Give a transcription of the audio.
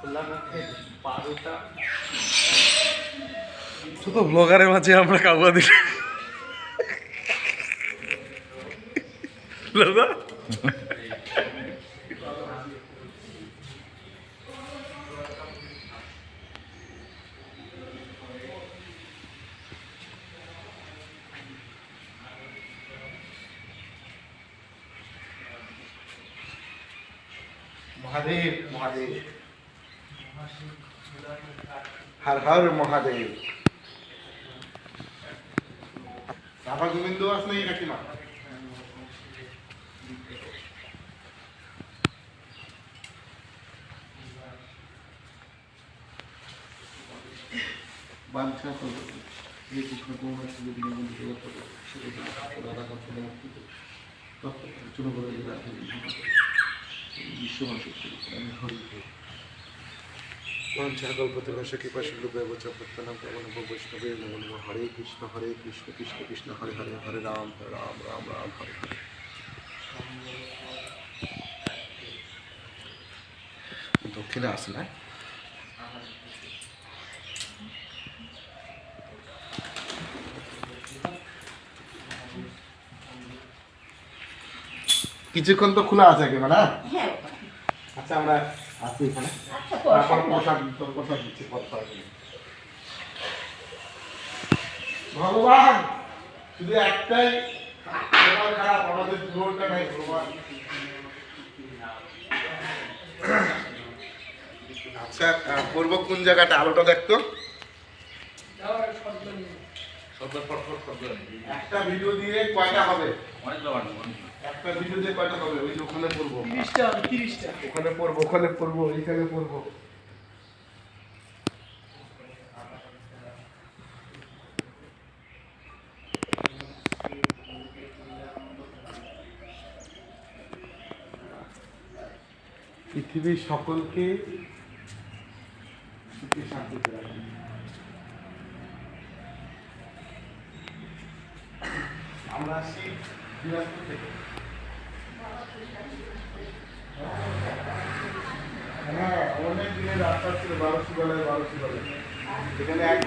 খোলা মুখে বারোটা। ব্লগারের মাঝে আমরা কাউয়া দিল দাদা? মহাদেব মহাদেব। হর হর মহাদেব। রাভা গোবিন্দ আস নাই কাকিমা বাঞ্ছা করব এই কৃষ্ণ কুমার শুধু দীনবন্ধু সেবা করব সেটা রাধা কর্তব্য মুক্তি চুনো করে দিলে বিশ্বমাসিক আমি হরি। মঞ্চাকল্পতরস কৃপা সিন্ধুদেব চপত্তনম প্রবণ বৈষ্ণবে নমো নমঃ। হরে কৃষ্ণ হরে কৃষ্ণ কৃষ্ণ কৃষ্ণ হরে হরে হরে রাম হরে রাম রাম রাম হরে হরে দক্ষিণে আসে না কিছুক্ষণ তো খোলা আছে একেবারে না? হ্যাঁ। আচ্ছা আমরা আছি এখানে। আচ্ছা তারপর প্রসাদ প্রসাদ দিচ্ছি পথ পার করে। ভগবান শুধু একটাই তোমার খারাপ আমাদের পুরোটা নাই ভগবান। আচ্ছা পূর্ব কোন জায়গাটা? আলোটা দেখতো? একটা ভিডিও দিয়ে কয়টা হবে? অনেক একটা ভিডিও দিয়ে কয়টা হবে? ওই ওখানে পড়ব। তিরিশটা তিরিশটা। ওখানে পড়ব ওখানে পড়ব এইখানে পড়ব। পৃথিবীর সকলকে সুখে শান্তিতে রাখুন আমরা আসছি দিনাজপুর থেকে। হ্যাঁ অনেক দিনের রাস্তা ছিল, বারোশো বেলায় বারোশো বেলায় এখানে এক